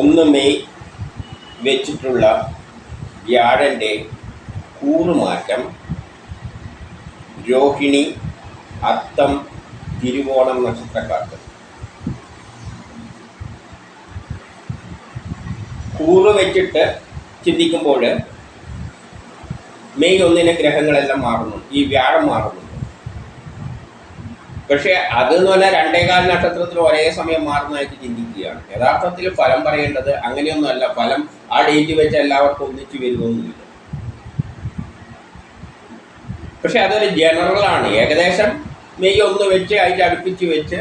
ഒന്ന് മെയ് വെച്ചിട്ടുള്ള വ്യാഴന്റെ കൂറുമാറ്റം രോഹിണി അത്തം തിരുവോണം നക്ഷത്രക്കാർക്ക്. കൂറ് വെച്ചിട്ട് ചിന്തിക്കുമ്പോൾ മെയ് ഒന്നിന് ഗ്രഹങ്ങളെല്ലാം മാറുന്നു. ഈ വ്യാഴം മാറുന്നുണ്ട് പക്ഷേ അതെന്ന് പറഞ്ഞാൽ രണ്ടേകാൽ നക്ഷത്രത്തിൽ ഒരേ സമയം മാറുന്നതായിട്ട് ചിന്തിക്കുകയാണ്. യഥാർത്ഥത്തിൽ ഫലം പറയേണ്ടത് അങ്ങനെയൊന്നുമല്ല. ഫലം ആ ഡേറ്റ് വെച്ച് എല്ലാവർക്കും ഒന്നിച്ചു വരുമൊന്നുമില്ല പക്ഷെ അതൊരു ജനറലാണ് ഏകദേശം മെയ് ഒന്ന് വെച്ച് അതിന്റെ അടുപ്പിച്ച് വെച്ച്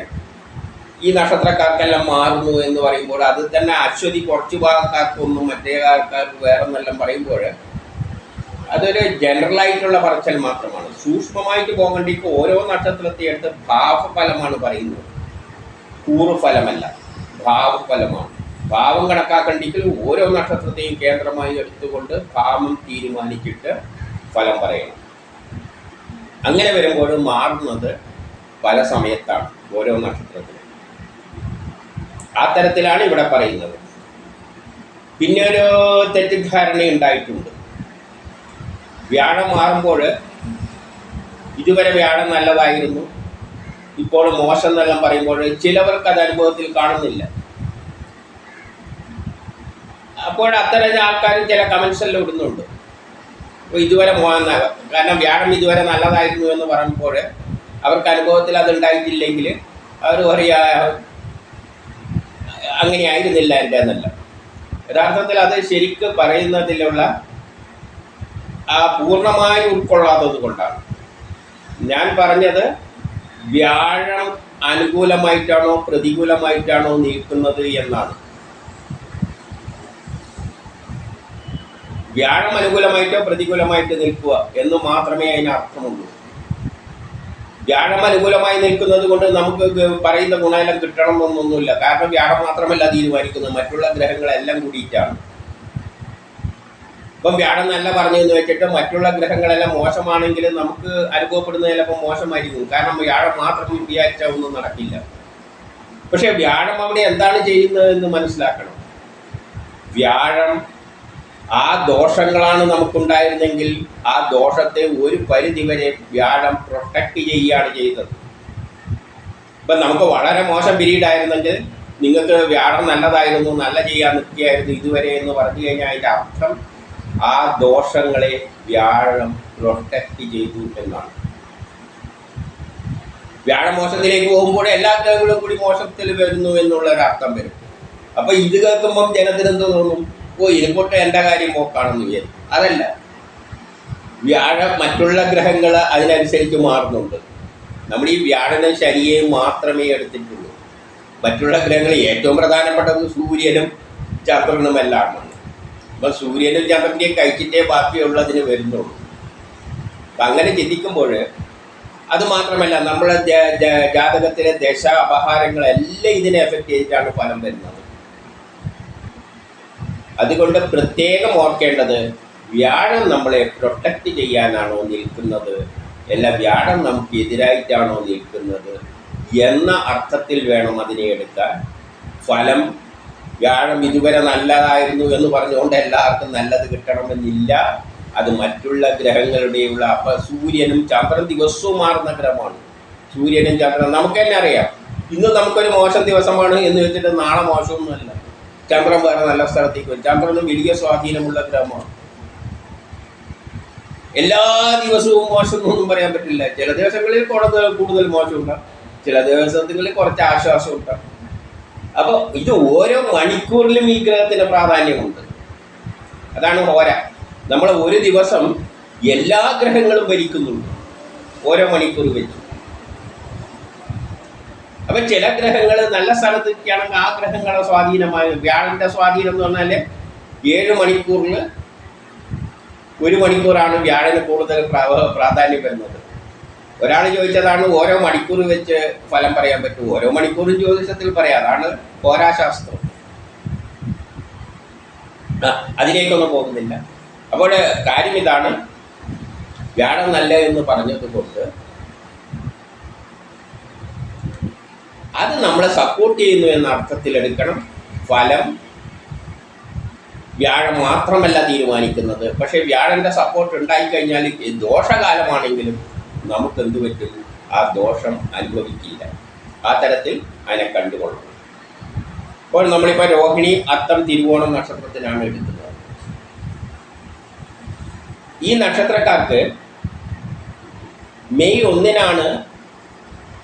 ഈ നക്ഷത്രക്കാർക്കെല്ലാം മാറുന്നു എന്ന് പറയുമ്പോൾ അത് തന്നെ അശ്വതി കുറച്ച് ഭാഗക്കാർക്കൊന്നും മറ്റേ ആൾക്കാർക്ക് വേറെ എന്നെല്ലാം പറയുമ്പോൾ അതൊരു ജനറൽ ആയിട്ടുള്ള പറച്ചൽ മാത്രമാണ്. സൂക്ഷ്മമായിട്ട് പോകേണ്ടിക്ക് ഓരോ നക്ഷത്രത്തെ എടുത്ത് ഭാവഫലമാണ് പറയുന്നത്. കൂറുഫലമല്ല ഭാവഫലമാണ്. ഭാവം കണക്കാക്കേണ്ടെങ്കിൽ ഓരോ നക്ഷത്രത്തെയും കേന്ദ്രമായി എടുത്തുകൊണ്ട് ഭാവം തീരുമാനിച്ചിട്ട് ഫലം പറയണം. അങ്ങനെ വരുമ്പോൾ മാറുന്നത് പല സമയത്താണ് ഓരോ നക്ഷത്രത്തിലും. ആ തരത്തിലാണ് ഇവിടെ പറയുന്നത്. പിന്നെ ഒരു തെറ്റിദ്ധാരണ ഉണ്ടായിട്ടുണ്ട് വ്യാഴം മാറുമ്പോൾ ഇതുവരെ വ്യാഴം നല്ലതായിരുന്നു. ഇപ്പോൾ മോശം എന്നെല്ലാം പറയുമ്പോൾ ചിലവർക്ക് അത് അനുഭവത്തിൽ കാണുന്നില്ല. അപ്പോൾ അത്തരം ആൾക്കാരും ചില കമൻസ് എല്ലാം ഇടുന്നുണ്ട്. അപ്പോൾ ഇതുവരെ കാരണം വ്യാഴം ഇതുവരെ നല്ലതായിരുന്നു എന്ന് പറയുമ്പോൾ അവർക്ക് അനുഭവത്തിൽ അത് ഉണ്ടായിട്ടില്ലെങ്കിൽ അവർ പറയാ അങ്ങനെ ആയിരുന്നില്ല എന്റെ എന്നല്ല. യഥാർത്ഥത്തിൽ അത് ശരിക്ക് പറയുന്നതിലുള്ള പൂർണമായി ഉൾക്കൊള്ളാത്തത് കൊണ്ടാണ്. ഞാൻ പറഞ്ഞത് വ്യാഴം അനുകൂലമായിട്ടാണോ പ്രതികൂലമായിട്ടാണോ നീക്കുന്നത് എന്നാണ്. വ്യാഴം അനുകൂലമായിട്ടോ പ്രതികൂലമായിട്ട് നിൽക്കുക എന്ന് മാത്രമേ അതിന് അർത്ഥമുള്ളൂ. വ്യാഴം അനുകൂലമായി നിൽക്കുന്നത് കൊണ്ട് നമുക്ക് പറയുന്ന ഗുണമെല്ലാം കിട്ടണം എന്നൊന്നുമില്ല. കാരണം വ്യാഴം മാത്രമല്ല തീരുമാനിക്കുന്നത്. മറ്റുള്ള ഗ്രഹങ്ങളെല്ലാം കൂടിയിട്ടാണ്. ഇപ്പം വ്യാഴം നല്ല പറഞ്ഞു എന്ന് വെച്ചിട്ട് മറ്റുള്ള ഗ്രഹങ്ങളെല്ലാം മോശമാണെങ്കിലും നമുക്ക് അനുഭവപ്പെടുന്നത് ചിലപ്പോൾ മോശമായിരിക്കും. കാരണം വ്യാഴം മാത്രം വിചാരിച്ച ഒന്നും നടക്കില്ല. പക്ഷെ വ്യാഴം അവിടെ എന്താണ് ചെയ്യുന്നത് എന്ന് മനസ്സിലാക്കണം. വ്യാഴം ആ ദോഷങ്ങളാണ് നമുക്കുണ്ടായിരുന്നെങ്കിൽ ആ ദോഷത്തെ ഒരു പരിധി വരെ വ്യാഴം പ്രൊട്ടക്റ്റ് ചെയ്യുകയാണ് ചെയ്തത്. ഇപ്പം നമുക്ക് വളരെ മോശം പിരീഡ് ആയിരുന്നെങ്കിൽ നിങ്ങൾക്ക് വ്യാഴം നല്ലതായിരുന്നു നല്ല ചെയ്യാൻ നിൽക്കുകയായിരുന്നു ഇതുവരെ എന്ന് പറഞ്ഞു കഴിഞ്ഞാൽ അതിന്റെ അർത്ഥം ആ ദോഷങ്ങളെ വ്യാഴം പ്രൊട്ടക്റ്റ് ചെയ്തു എന്നാണ്. വ്യാഴം മോശത്തിലേക്ക് പോകുമ്പോൾ എല്ലാ ഗ്രഹങ്ങളും കൂടി മോശത്തിൽ വരുന്നു എന്നുള്ള ഒരു അർത്ഥം വരും. അപ്പൊ ഇത് കേൾക്കുമ്പം ജനത്തിന് എന്ത് തോന്നും? ഓ ഇതിൽപോട്ട് എന്റെ കാര്യം പോക്കാണെന്ന് വിചാരിക്കും. അതല്ല. വ്യാഴം മറ്റുള്ള ഗ്രഹങ്ങൾ അതിനനുസരിച്ച് മാറുന്നുണ്ട്. നമ്മൾ ഈ വ്യാഴനും ശനിയെയും മാത്രമേ എടുത്തിട്ടുള്ളൂ. മറ്റുള്ള ഗ്രഹങ്ങൾ ഏറ്റവും പ്രധാനപ്പെട്ടത് സൂര്യനും ചന്ദ്രനും എല്ലാം ആണ് അപ്പൊ സൂര്യനും ചന്ദ്രന്റെയും കഴിച്ചിട്ടേ ബാക്കിയുള്ളതിന് വരുന്നുള്ളൂ. അപ്പം അങ്ങനെ ചിന്തിക്കുമ്പോൾ അത് മാത്രമല്ല നമ്മളെ ജാതകത്തിലെ ദശ അപഹാരങ്ങളെല്ലാം ഇതിനെ എഫക്റ്റ് ചെയ്തിട്ടാണ് ഫലം വരുന്നത്. അതുകൊണ്ട് പ്രത്യേകം ഓർക്കേണ്ടത് വ്യാഴം നമ്മളെ പ്രൊട്ടക്റ്റ് ചെയ്യാനാണോ നിൽക്കുന്നത്? അല്ല വ്യാഴം നമുക്ക് എതിരായിട്ടാണോ നിൽക്കുന്നത്? എന്ന അർത്ഥത്തിൽ വേണം അതിനെ എടുക്കാൻ. ഫലം വ്യാഴം ഇതുവരെ നല്ലതായിരുന്നു എന്ന് പറഞ്ഞുകൊണ്ട് എല്ലാവർക്കും നല്ലത് കിട്ടണമെന്നില്ല. അത് മറ്റുള്ള ഗ്രഹങ്ങളുടെയുള്ള അപ്പൊ സൂര്യനും ചന്ദ്രൻ ദിവസവും മാറുന്ന ഗ്രഹമാണ്. സൂര്യനും ചന്ദ്രൻ നമുക്ക് തന്നെ അറിയാം. ഇന്ന് നമുക്കൊരു മോശം ദിവസമാണ് എന്ന് വെച്ചിട്ട് നാളെ മോശമൊന്നുമല്ല. ചന്ദ്രൻ വേറെ നല്ല സ്ഥലത്തേക്ക് വരും. ചന്ദ്രനും വലിയ സ്വാധീനമുള്ള ഗ്രഹമാണ്. എല്ലാ ദിവസവും മോശം എന്നൊന്നും പറയാൻ പറ്റില്ല. ചില ദിവസങ്ങളിൽ കൂടുതൽ കൂടുതൽ മോശമുണ്ടാകും ചില ദിവസങ്ങളിൽ കുറച്ച് ആശ്വാസം ഉണ്ടാകും അപ്പോൾ ഇത് ഓരോ മണിക്കൂറിലും ഈ ഗ്രഹത്തിന് പ്രാധാന്യമുണ്ട്. അതാണ് ഹോര. നമ്മൾ ഒരു ദിവസം എല്ലാ ഗ്രഹങ്ങളും ഭരിക്കുന്നുണ്ട്. ഓരോ മണിക്കൂർ വെച്ച്. അപ്പൊ ചില ഗ്രഹങ്ങൾ നല്ല സ്ഥലത്തൊക്കെയാണെങ്കിൽ ആ ഗ്രഹങ്ങളെ സ്വാധീനമായ വ്യാഴന്റെ സ്വാധീനം എന്ന് പറഞ്ഞാൽ ഏഴ് മണിക്കൂറിൽ ഒരു മണിക്കൂറാണ് വ്യാഴന് കൂടുതൽ പ്രാ- പ്രാധാന്യം വരുന്നത്. ഒരാൾ ചോദിച്ചതാണ് ഓരോ മണിക്കൂർ വെച്ച് ഫലം പറയാൻ പറ്റും ഓരോ മണിക്കൂറും ജ്യോതിഷത്തിൽ പറയാം. അതാണ് ഹോരാശാസ്ത്രം അതിലേക്കൊന്നും പോകുന്നില്ല. അപ്പോൾ കാര്യം ഇതാണ്. വ്യാഴം നല്ല എന്ന് പറഞ്ഞത് കൊണ്ട് അത് നമ്മളെ സപ്പോർട്ട് ചെയ്യുന്നു എന്ന അർത്ഥത്തിൽ എടുക്കണം. ഫലം വ്യാഴം മാത്രമല്ല തീരുമാനിക്കുന്നത്. പക്ഷേ വ്യാഴന്റെ സപ്പോർട്ട് ഉണ്ടായിക്കഴിഞ്ഞാൽ ദോഷകാലമാണെങ്കിലും നമുക്ക് എന്ത് പറ്റും? ആ ദോഷം അനുഭവിക്കില്ല. ആ തരത്തിൽ അതിനെ കണ്ടുകൊള്ളണം. അപ്പോൾ നമ്മളിപ്പോൾ രോഹിണി അത്തം തിരുവോണം നക്ഷത്രത്തിനാണ് എടുക്കുന്നത്. ഈ നക്ഷത്രക്കാർക്ക് മെയ് ഒന്നിനാണ്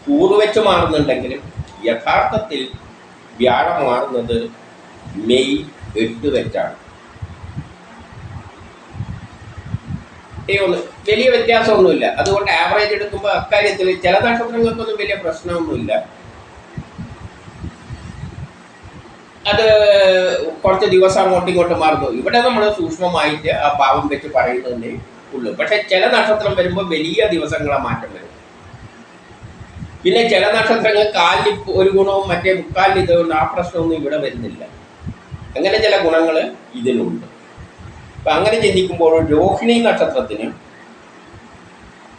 കൂറുവെച്ച് മാറുന്നുണ്ടെങ്കിലും യഥാർത്ഥത്തിൽ വ്യാഴം മാറുന്നത് മെയ് എട്ട് വെച്ചാണ്. ഒന്ന് വലിയ വ്യത്യാസമൊന്നുമില്ല. അതുകൊണ്ട് ആവറേജ് എടുക്കുമ്പോൾ അക്കാര്യത്തിൽ ചില നക്ഷത്രങ്ങൾക്കൊന്നും വലിയ പ്രശ്നമൊന്നുമില്ല. അത് കുറച്ച് ദിവസം അങ്ങോട്ടും ഇങ്ങോട്ടും മാറുന്നു. ഇവിടെ നമ്മൾ സൂക്ഷ്മമായിട്ട് ആ ഭാവം വെച്ച് പറയുന്നതന്നെ ഉള്ളൂ. പക്ഷെ ചില നക്ഷത്രം വരുമ്പോൾ വലിയ ദിവസങ്ങളെ മാറ്റം വരും. പിന്നെ ചില നക്ഷത്രങ്ങൾ കാലിൽ ഒരു ഗുണവും മറ്റേ മുക്കാലിൽ ഇതുകൊണ്ട് ആ പ്രശ്നമൊന്നും ഇവിടെ വരുന്നില്ല. അങ്ങനെ ചില ഗുണങ്ങൾ ഇതിനുണ്ട് അപ്പം അങ്ങനെ ചിന്തിക്കുമ്പോൾ രോഹിണി നക്ഷത്രത്തിന്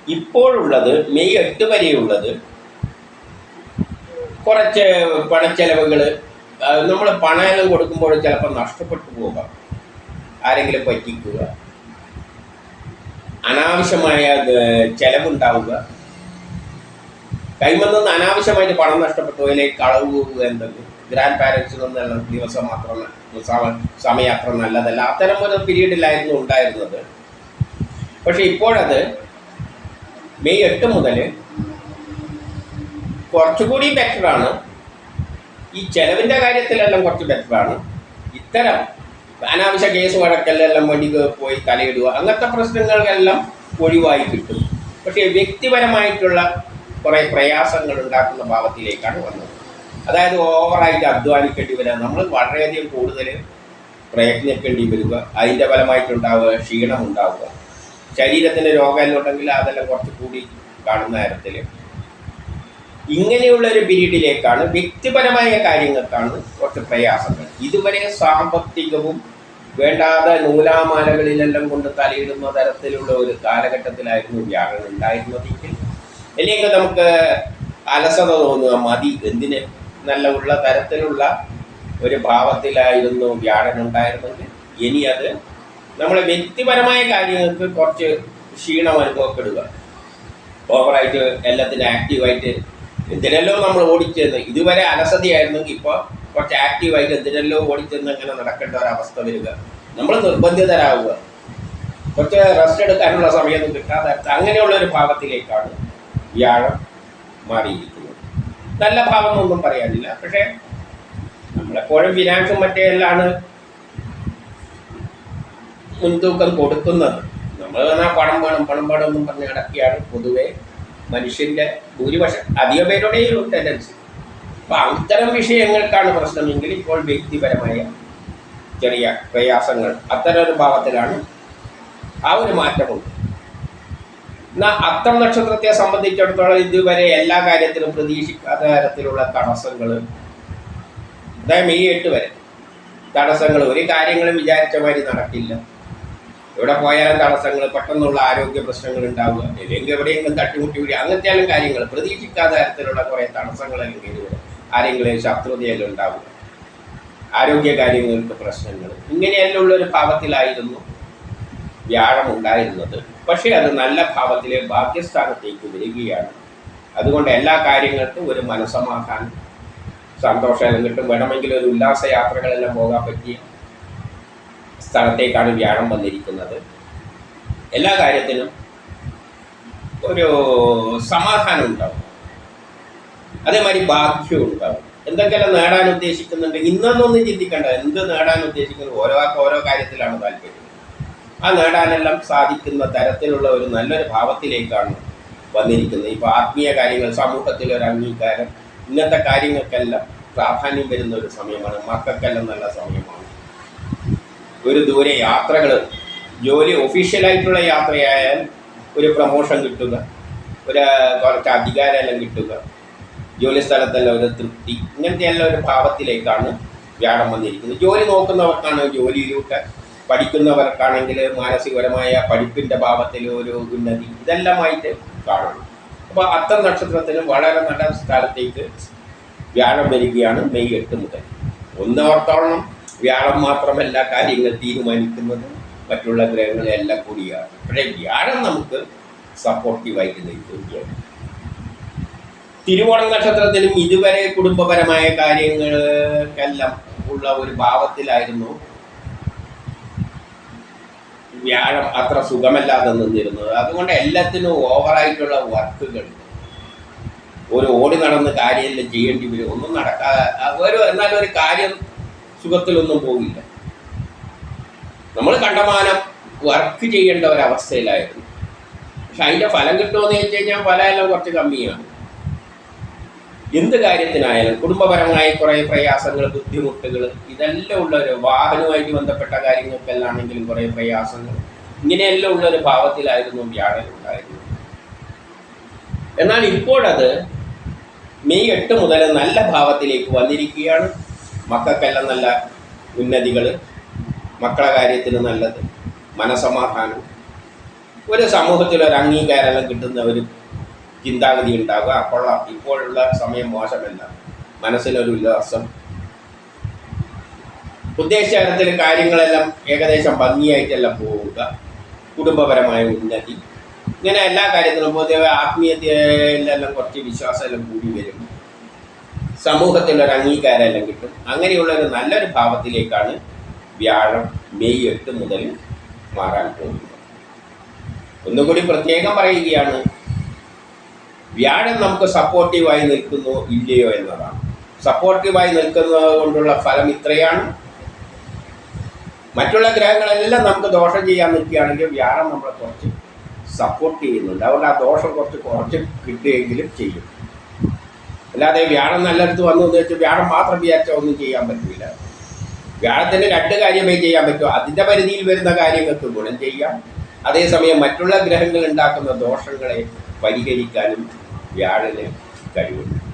ഇപ്പോഴുള്ളത് മെയ് എട്ട് വരെയുള്ളത് കുറച്ച് പണച്ചെലവുകൾ നമ്മൾ പണയങ്ങൾ കൊടുക്കുമ്പോൾ ചിലപ്പോൾ നഷ്ടപ്പെട്ടു പോകാം ആരെങ്കിലും പറ്റിക്കുക അനാവശ്യമായ ചെലവുണ്ടാവുക കൈമന്ന് അനാവശ്യമായിട്ട് പണം നഷ്ടപ്പെട്ടു അതിലേക്ക് കളവ് എന്തെങ്കിലും. ഗ്രാൻഡ് പാരൻസിൽ നിന്നുള്ള ദിവസം മാത്രം സമ- സമയം അത്ര നല്ലതല്ല. അത്തരം ഒരു പീരീഡിലായിരുന്നു ഉണ്ടായിരുന്നത്. പക്ഷെ ഇപ്പോഴത് മെയ് എട്ട് മുതൽ കുറച്ചുകൂടി ബെറ്ററാണ് ഈ ചെലവിന്റെ കാര്യത്തിലെല്ലാം കുറച്ച് ബെറ്ററാണ് ഇത്തരം അനാവശ്യ കേസ് വഴക്കലെല്ലാം വേണ്ടി പോയി തലയിടുക അങ്ങനത്തെ പ്രശ്നങ്ങളെല്ലാം ഒഴിവായി കിട്ടും. പക്ഷേ വ്യക്തിപരമായിട്ടുള്ള കുറേ പ്രയാസങ്ങൾ ഉണ്ടാക്കുന്ന ഭാവത്തിലേക്കാണ് വന്നത്. അതായത് ഓവറായിട്ട് അധ്വാനിക്കേണ്ടി വരിക നമ്മൾ വളരെയധികം കൂടുതൽ പ്രയത്നിക്കേണ്ടി വരിക. അതിന്റെ ഫലമായിട്ടുണ്ടാവുക ക്ഷീണം ഉണ്ടാവുക ശരീരത്തിന് രോഗമെല്ലാം ഉണ്ടെങ്കിൽ അതെല്ലാം കുറച്ച് കൂടി കാണുന്ന തരത്തിൽ. ഇങ്ങനെയുള്ള ഒരു പീരീഡിലേക്കാണ് വ്യക്തിപരമായ കാര്യങ്ങൾക്കാണ് കുറച്ച് പ്രയാസങ്ങൾ. ഇതുവരെ സാമ്പത്തികവും വേണ്ടാതെ നൂലാമാലകളിലെല്ലാം കൊണ്ട് തലയിടുന്ന തരത്തിലുള്ള ഒരു കാലഘട്ടത്തിലായിരുന്നു വ്യാഴം ഉണ്ടായിരുന്നതെങ്കിൽ അല്ലെങ്കിൽ നമുക്ക് അലസത തോന്നുക മതി എന്തിന് നല്ല ഉള്ള തരത്തിലുള്ള ഒരു ഭാവത്തിലായിരുന്നു വ്യാഴൻ ഉണ്ടായിരുന്നെങ്കിൽ ഇനി അത് നമ്മളെ വ്യക്തിപരമായ കാര്യങ്ങൾക്ക് കുറച്ച് ക്ഷീണം അനുഭവപ്പെടുക. ഓവറായിട്ട് എല്ലാത്തിനും ആക്റ്റീവായിട്ട് എന്തിനല്ലോ നമ്മൾ ഓടിച്ചെന്ന്. ഇതുവരെ അലസതയായിരുന്നെങ്കിൽ ഇപ്പോൾ കുറച്ച് ആക്റ്റീവായിട്ട് എന്തിനല്ലോ ഓടിച്ചെന്ന് അങ്ങനെ നടക്കേണ്ട ഒരവസ്ഥ വരിക. നമ്മൾ നിർബന്ധിതരാകുക കുറച്ച് റെസ്റ്റ് എടുക്കാനുള്ള സമയമൊന്നും കിട്ടാതെ അങ്ങനെയുള്ള ഒരു ഭാഗത്തിലേക്കാണ് വ്യാഴം മാറിയിരിക്കുന്നത്. നല്ല ഭാവം ഒന്നും പറയാനില്ല. പക്ഷേ നമ്മളെപ്പോഴും ഫിനാൻസും മറ്റേ എല്ലാമാണ് മുൻതൂക്കം കൊടുക്കുന്നത്. നമ്മൾ പറഞ്ഞാൽ പണം വേണം പണം വേണം എന്നും പറഞ്ഞ് നടക്കുകയാണ് പൊതുവെ മനുഷ്യന്റെ ഭൂരിപക്ഷം. അധിക പേരുടെ ഈ ഒരു ടെൻഡൻസി അപ്പൊ അത്തരം വിഷയങ്ങൾക്കാണ് പ്രശ്നമെങ്കിൽ ഇപ്പോൾ വ്യക്തിപരമായ ചെറിയ പ്രയാസങ്ങൾ അത്തരം ഒരു ഭാവത്തിലാണ് ആ ഒരു മാറ്റമുണ്ട്. എന്നാൽ അത്തം നക്ഷത്രത്തെ സംബന്ധിച്ചിടത്തോളം ഇതുവരെ എല്ലാ കാര്യത്തിലും പ്രതീക്ഷിക്കാത്ത തരത്തിലുള്ള തടസ്സങ്ങൾ അതായത് മെയ് എട്ട് വരെ. തടസ്സങ്ങൾ ഒരു കാര്യങ്ങളും വിചാരിച്ച മാതിരി നടക്കില്ല. എവിടെ പോയാലും തടസ്സങ്ങൾ പെട്ടെന്നുള്ള ആരോഗ്യ പ്രശ്നങ്ങൾ ഉണ്ടാവുക. അല്ലെങ്കിൽ എവിടെയെങ്കിലും തട്ടിമുട്ടി വിടുക അങ്ങനത്തെയാലും കാര്യങ്ങൾ പ്രതീക്ഷിക്കാത്ത തരത്തിലുള്ള കുറേ തടസ്സങ്ങൾ അല്ലെങ്കിൽ ആരെങ്കിലും ശത്രുതയെല്ലാം ഉണ്ടാവുക. ആരോഗ്യ കാര്യങ്ങൾക്ക് പ്രശ്നങ്ങൾ ഇങ്ങനെയെല്ലാം ഉള്ള ഒരു ഭാവത്തിലായിരുന്നു വ്യാഴം ഉണ്ടായിരുന്നത് പക്ഷേ അത് നല്ല ഭാവത്തിലെ ഭാഗ്യസ്ഥാനത്തേക്ക് വരികയാണ്. അതുകൊണ്ട് എല്ലാ കാര്യങ്ങൾക്കും ഒരു മനസ്സമാക്കാൻ സന്തോഷം കിട്ടും. വേണമെങ്കിൽ ഒരു ഉല്ലാസ യാത്രകളെല്ലാം പോകാൻ പറ്റിയ സ്ഥലത്തേക്കാണ് വ്യാഴം വന്നിരിക്കുന്നത്. എല്ലാ കാര്യത്തിനും ഒരു സമാധാനം ഉണ്ടാവും. അതേമാതിരി ഭാഗ്യം ഉണ്ടാവും. എന്തെങ്കിലും നേടാൻ ഉദ്ദേശിക്കുന്നുണ്ട് ഇന്നൊന്നും ചിന്തിക്കേണ്ട. എന്ത് നേടാൻ ഉദ്ദേശിക്കുന്നു? ഓരോ ഓരോ കാര്യത്തിലാണ് താല്പര്യം. ആ നേടാനെല്ലാം സാധിക്കുന്ന തരത്തിലുള്ള ഒരു നല്ലൊരു ഭാവത്തിലേക്കാണ് വന്നിരിക്കുന്നത്. ഇപ്പോൾ ആത്മീയ കാര്യങ്ങൾ സമൂഹത്തിലെ ഒരു അംഗീകാരം ഇന്നത്തെ കാര്യങ്ങൾക്കെല്ലാം പ്രാധാന്യം വരുന്ന ഒരു സമയമാണ്. മക്കൾക്കെല്ലാം നല്ല സമയമാണ്. ഒരു ദൂരെ യാത്രകൾ ജോലി ഒഫീഷ്യലായിട്ടുള്ള യാത്രയായാൽ ഒരു പ്രൊമോഷൻ കിട്ടുക ഒരു കുറച്ച് അധികാരമെല്ലാം കിട്ടുക ജോലി സ്ഥലത്തെല്ലാം ഒരു തൃപ്തി ഇങ്ങനത്തെ എല്ലാം ഒരു ഭാവത്തിലേക്കാണ് വ്യാഴം വന്നിരിക്കുന്നത്. ജോലി നോക്കുന്നവർക്കാണ് ജോലിയിലൂടെ പഠിക്കുന്നവർക്കാണെങ്കിൽ മാനസികപരമായ പഠിപ്പിന്റെ ഭാവത്തിൽ ഒരു ഉന്നതി ഇതെല്ലാമായിട്ട് കാണണം അപ്പോൾ അത്തം നക്ഷത്രത്തിന് വളരെ നല്ല സ്ഥലത്തേക്ക് വ്യാഴം വരികയാണ് മെയ് എട്ട് മുതൽ. ഒന്നോർത്തോളം വ്യാഴം മാത്രമല്ല കാര്യങ്ങൾ തീരുമാനിക്കുന്നത് മറ്റുള്ള ഗ്രഹങ്ങളെല്ലാം കൂടിയാണ് പക്ഷേ വ്യാഴം നമുക്ക് സപ്പോർട്ടീവായിട്ട് നിൽക്കുകയാണ്. തിരുവോണം നക്ഷത്രത്തിലും ഇതുവരെ കുടുംബപരമായ കാര്യങ്ങൾക്കെല്ലാം ഉള്ള ഒരു ഭാവത്തിലായിരുന്നു വ്യാഴം അത്ര സുഖമല്ലാതെ നിന്നിരുന്നത്. അതുകൊണ്ട് എല്ലാത്തിനും ഓവറായിട്ടുള്ള വർക്കുകൾ. ഒരു ഓടി നടന്ന് കാര്യമെല്ലാം ചെയ്യേണ്ടി വരും. ഒന്നും നടക്കാതെ ഒരു എന്നാലും ഒരു കാര്യം സുഖത്തിലൊന്നും പോകില്ല നമ്മൾ കണ്ടമാനം വർക്ക് ചെയ്യേണ്ട ഒരവസ്ഥയിലായിരുന്നു പക്ഷെ അതിന്റെ ഫലം കിട്ടുമോ എന്ന് ചോദിച്ചു കഴിഞ്ഞാൽ ഫലമെല്ലാം കുറച്ച് കമ്മിയാണ്. എന്ത് കാര്യത്തിനായാലും കുടുംബപരമായ കുറേ പ്രയാസങ്ങൾ ബുദ്ധിമുട്ടുകൾ ഇതെല്ലാം ഉള്ള ഒരു വാഹനവുമായിട്ട് ബന്ധപ്പെട്ട കാര്യങ്ങൾക്കെല്ലാം ആണെങ്കിലും കുറേ പ്രയാസങ്ങൾ ഇങ്ങനെയെല്ലാം ഉള്ള ഒരു ഭാവത്തിലായിരുന്നു വ്യാഴൻ ഉണ്ടായിരുന്നത് എന്നാൽ ഇപ്പോഴത് മെയ് എട്ട് മുതൽ നല്ല ഭാവത്തിലേക്ക് വന്നിരിക്കുകയാണ്. മക്കൾക്കെല്ലാം നല്ല ഉന്നതികൾ മക്കളെ കാര്യത്തിന് നല്ലത് മനസമാധാനം. ഒരു സമൂഹത്തിൽ ഒരു അംഗീകാരം കിട്ടുന്ന ഒരു ചിന്താഗതി ഉണ്ടാകുക കൊള്ളാം ഇപ്പോഴുള്ള സമയം മോശമല്ല. മനസ്സിനൊരു ഉല്ലാസം. ഉദ്ദേശത്തിൽ കാര്യങ്ങളെല്ലാം ഏകദേശം ഭംഗിയായിട്ടെല്ലാം പോവുക. കുടുംബപരമായ ഉന്നതി. ഇങ്ങനെ എല്ലാ കാര്യത്തിലും പൊതുവെ ആത്മീയതയിലെല്ലാം കുറച്ച് വിശ്വാസമെല്ലാം കൂടി വരും. സമൂഹത്തിലൊരു അംഗീകാരം എല്ലാം കിട്ടും. അങ്ങനെയുള്ള ഒരു നല്ലൊരു ഭാവത്തിലേക്കാണ് വ്യാഴം മെയ് എട്ട് മുതൽ മാറാൻ പോകുന്നത്. ഒന്നുകൂടി പ്രത്യേകം പറയുകയാണ്. വ്യാഴം നമുക്ക് സപ്പോർട്ടീവായി നിൽക്കുന്നു ഇല്ലയോ എന്നതാണ്. സപ്പോർട്ടീവായി നിൽക്കുന്നത് കൊണ്ടുള്ള ഫലം ഇത്രയാണ്. മറ്റുള്ള ഗ്രഹങ്ങളെല്ലാം നമുക്ക് ദോഷം ചെയ്യാൻ നിൽക്കുകയാണെങ്കിൽ വ്യാഴം നമ്മളെ കുറച്ച് സപ്പോർട്ട് ചെയ്യുന്നുണ്ട്. അതുകൊണ്ട് ആ ദോഷം കുറച്ച് കുറച്ച് കിട്ടുകയെങ്കിലും ചെയ്യും. അല്ലാതെ വ്യാഴം നല്ലടുത്ത് വന്നു എന്ന് വെച്ചാൽ വ്യാഴം മാത്രം വിചാരിച്ചാൽ ഒന്നും ചെയ്യാൻ പറ്റില്ല വ്യാഴത്തിന് രണ്ട് കാര്യമേ ചെയ്യാൻ പറ്റൂ. അതിന്റെ പരിധിയിൽ വരുന്ന കാര്യങ്ങൾക്ക് ഗുണം ചെയ്യാം. അതേസമയം മറ്റുള്ള ഗ്രഹങ്ങൾ ഉണ്ടാക്കുന്ന ദോഷങ്ങളെ പരിഹരിക്കാനും വ്യാഴന് കഴിവുണ്ട്.